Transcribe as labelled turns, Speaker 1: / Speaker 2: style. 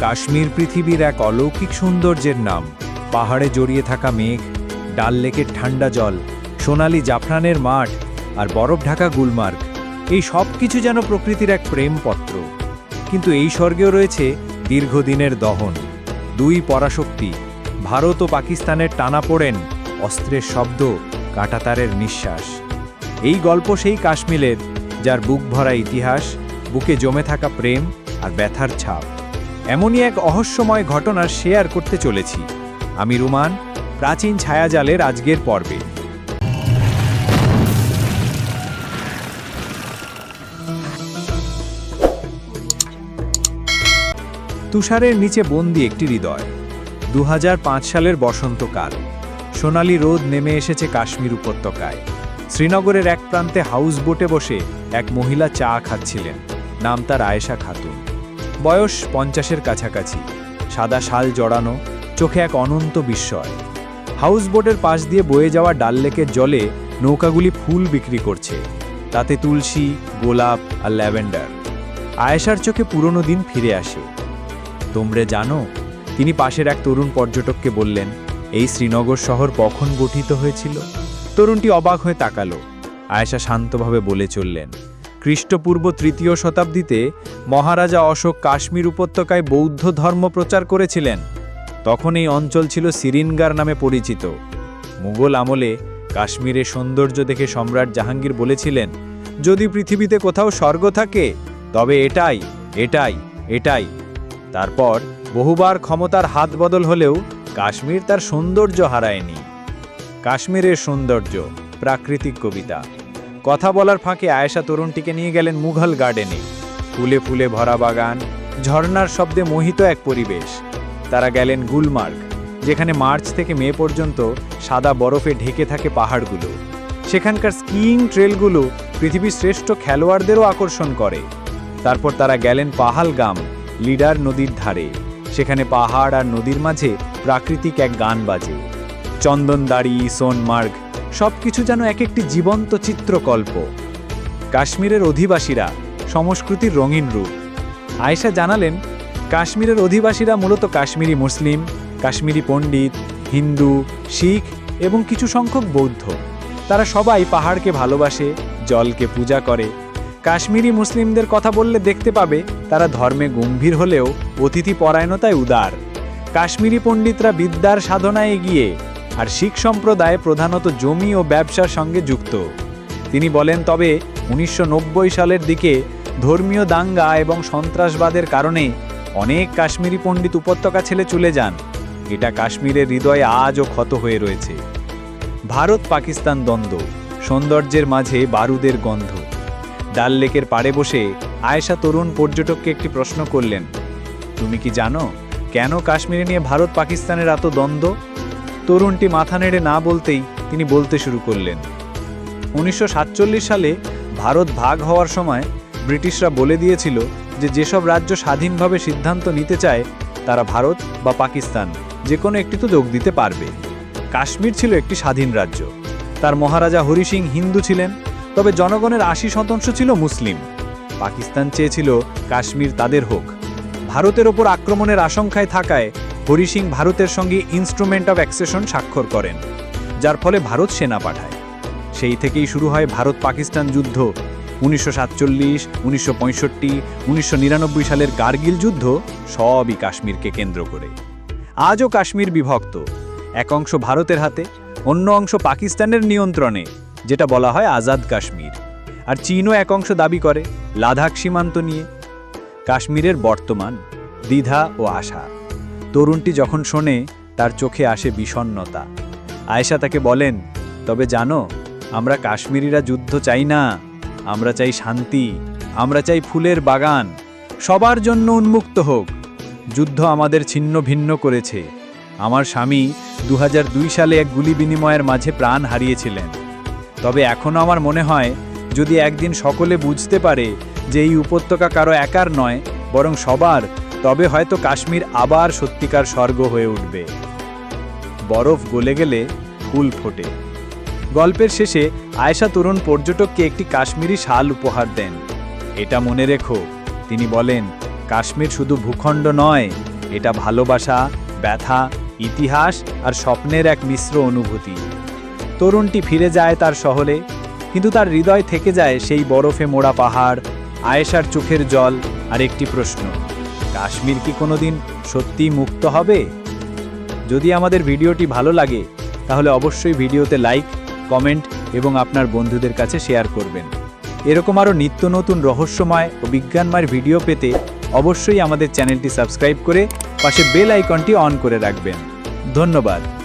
Speaker 1: কাশ্মীর পৃথিবীর এক অলৌকিক সৌন্দর্যের নাম। পাহাড়ে জড়িয়ে থাকা মেঘ, ডাল লেকের ঠান্ডা জল, সোনালি জাফরানের মাঠ আর বরফ ঢাকা গুলমার্গ, এই সব কিছু যেন প্রকৃতির এক প্রেমপত্র। কিন্তু এই স্বর্গেও রয়েছে দীর্ঘদিনের দহন। দুই পরাশক্তি, ভারত ও পাকিস্তানের টানা পড়েন অস্ত্রের শব্দ, কাঁটাতারের নিঃশ্বাস। এই গল্প সেই কাশ্মীরের, যার বুক ভরা ইতিহাস, বুকে জমে থাকা প্রেম আর ব্যথার ছাপ। এমনই এক অহস্যময় ঘটনা শেয়ার করতে চলেছি। আমি রুমান, প্রাচীন ছায়াজালের আজকের পর্বে। তুষারের নিচে বন্দি একটি হৃদয়। দু হাজার পাঁচ সালের বসন্তকাল। সোনালি রোদ নেমে এসেছে কাশ্মীর উপত্যকায়। শ্রীনগরের এক প্রান্তে হাউস বোটে বসে এক মহিলা চা খাচ্ছিলেন। নাম তার আয়েশা খাতুন। বয়স পঞ্চাশের কাছাকাছি। সাদা শাল জড়ানো, চোখে এক অনন্ত বিস্ময়। হাউস বোটের পাশ দিয়ে বয়ে যাওয়া ডাল লেকের জলে নৌকাগুলি ফুল বিক্রি করছে। তাতে তুলসী, গোলাপ আর ল্যাভেন্ডার। আয়েশার চোখে পুরনো দিন ফিরে আসে। তোমরা জানো, তিনি পাশের এক তরুণ পর্যটককে বললেন, এই শ্রীনগর শহর কখন গঠিত হয়েছিল? তরুণটি অবাক হয়ে তাকালো। আয়েশা শান্তভাবে বলে চললেন খ্রিস্টপূর্ব তৃতীয় শতাব্দীতে মহারাজা অশোক কাশ্মীর উপত্যকায় বৌদ্ধ ধর্ম প্রচার করেছিলেন। তখন এই অঞ্চল ছিল সিরিনগার নামে পরিচিত। মুঘল আমলে কাশ্মীরের সৌন্দর্য দেখে সম্রাট জাহাঙ্গীর বলেছিলেন, যদি পৃথিবীতে কোথাও স্বর্গ থাকে, তবে এটাই এটাই এটাই। তারপর বহুবার ক্ষমতার হাত বদল হলেও কাশ্মীর তার সৌন্দর্য হারায়নি। কাশ্মীরের সৌন্দর্য, প্রাকৃতিক কবিতা। কথা বলার ফাঁকে আয়েশা তরুণটিকে নিয়ে গেলেন মুঘল গার্ডেনে। ফুলে ফুলে ভরা বাগান, ঝর্ণার শব্দে মোহিত এক পরিবেশ। তারা গেলেন গুলমার্গ, যেখানে মার্চ থেকে মে পর্যন্ত সাদা বরফে ঢেকে থাকে পাহাড়গুলো। সেখানকার স্কিইং ট্রেলগুলো পৃথিবীর শ্রেষ্ঠ খেলোয়াড়দেরও আকর্ষণ করে। তারপর তারা গেলেন পাহালগাম, লিডার নদীর ধারে। সেখানে পাহাড় আর নদীর মাঝে প্রাকৃতিক এক গান বাজে। চন্দনদাড়ি, সোনমার্গ সব কিছু যেন এক একটি জীবন্ত চিত্রকল্প। কাশ্মীরের অধিবাসীরা সংস্কৃতির রঙিন রূপ। আয়েশা জানালেন, কাশ্মীরের অধিবাসীরা মূলত কাশ্মীরি মুসলিম, কাশ্মীরি পণ্ডিত, হিন্দু, শিখ এবং কিছু সংখ্যক বৌদ্ধ। তারা সবাই পাহাড়কে ভালোবাসে, জলকে পূজা করে। কাশ্মীরি মুসলিমদের কথা বললে দেখতে পাবে, তারা ধর্মে গম্ভীর হলেও অতিথি পরায়ণতায় উদার। কাশ্মীরি পণ্ডিতরা বিদ্যার সাধনায় এগিয়ে আর শিখ সম্প্রদায় প্রধানত জমি ও ব্যবসার সঙ্গে যুক্ত। তিনি বলেন, তবে উনিশশো নব্বই সালের দিকে ধর্মীয় দাঙ্গা এবং সন্ত্রাসবাদের কারণে অনেক কাশ্মীরি পণ্ডিত উপত্যকা ছেলে চলে যান। এটা কাশ্মীরের হৃদয়ে আজও ক্ষত হয়ে রয়েছে। ভারত পাকিস্তান দ্বন্দ্ব, সৌন্দর্যের মাঝে বারুদের গন্ধ। ডাল লেকের পাড়ে বসে আয়েশা তরুণ পর্যটককে একটি প্রশ্ন করলেন, তুমি কি জানো কেন কাশ্মীরে নিয়ে ভারত পাকিস্তানের এত দ্বন্দ্ব? তরুণটি মাথা নেড়ে না বলতেই তিনি বলতে শুরু করলেন। উনিশশো সাতচল্লিশ সালে ভারত ভাগ হওয়ার সময় ব্রিটিশরা বলে দিয়েছিল যে যেসব রাজ্য স্বাধীনভাবে সিদ্ধান্ত নিতে চায়, তারা ভারত বা পাকিস্তান, যে কোনো একটি তো যোগ দিতে পারবে। কাশ্মীর ছিল একটি স্বাধীন রাজ্য। তার মহারাজা হরি সিং হিন্দু ছিলেন, তবে জনগণের আশি শতাংশ ছিল মুসলিম। পাকিস্তান চেয়েছিল কাশ্মীর তাদের হোক। ভারতের ওপর আক্রমণের আশঙ্কায় থাকায় হরি সিং ভারতের সঙ্গে ইনস্ট্রুমেন্ট অফ অ্যাক্সেশন স্বাক্ষর করেন, যার ফলে ভারত সেনা পাঠায়। সেই থেকেই শুরু হয় ভারত পাকিস্তান যুদ্ধ। উনিশশো সাতচল্লিশ, উনিশশো পঁয়ষট্টি, উনিশশো নিরানব্বই সালের কার্গিল যুদ্ধ সবই কাশ্মীরকে কেন্দ্র করে। আজও কাশ্মীর বিভক্ত। এক অংশ ভারতের হাতে, অন্য অংশ পাকিস্তানের নিয়ন্ত্রণে, যেটা বলা হয় আজাদ কাশ্মীর। আর চীনও এক অংশ দাবি করে, লাদাখ সীমান্ত নিয়ে। কাশ্মীরের বর্তমান, দ্বিধা ও আশা। তরুণটি যখন শোনে, তার চোখে আসে বিষণ্ণতা আয়েশা তাকে বলেন, তবে জানো, আমরা কাশ্মীরিরা যুদ্ধ চাই না। আমরা চাই শান্তি, আমরা চাই ফুলের বাগান। সবার জন্য উন্মুক্ত হোক। যুদ্ধ আমাদের ছিন্ন ভিন্ন করেছে। আমার স্বামী দু হাজার দুই সালে এক গুলি বিনিময়ের মাঝে প্রাণ হারিয়েছিলেন। তবে এখনও আমার মনে হয়, যদি একদিন সকলে বুঝতে পারে যে এই উপত্যকা কারও একার নয়, বরং সবার তবে হয়তো কাশ্মীর আবার সত্যিকার স্বর্গ হয়ে উঠবে। বরফ গলে গেলে ফুল ফোটে। গল্পের শেষে আয়েশা তরুণ পর্যটককে একটি কাশ্মীরি শাল উপহার দেন। এটা মনে রেখো, তিনি বলেন, কাশ্মীর শুধু ভূখণ্ড নয়, এটা ভালোবাসা, ব্যথা, ইতিহাস আর স্বপ্নের এক মিশ্র অনুভূতি। তরুণটি ফিরে যায় তার শহরে, কিন্তু তার হৃদয় থেকে যায় সেই বরফে মোড়া পাহাড়, আয়েশার চোখের জল আর একটি প্রশ্ন। কাশ্মীর কি কোনোদিন সত্যি মুক্ত হবে? যদি আমাদের ভিডিওটি ভালো লাগে, তাহলে অবশ্যই ভিডিওতে লাইক, কমেন্ট এবং আপনার বন্ধুদের কাছে শেয়ার করবেন। এরকম আরও নিত্য নতুন রহস্যময় ও বিজ্ঞানময়ের ভিডিও পেতে অবশ্যই আমাদের চ্যানেলটি সাবস্ক্রাইব করে পাশে বেল আইকনটি অন করে রাখবেন। ধন্যবাদ।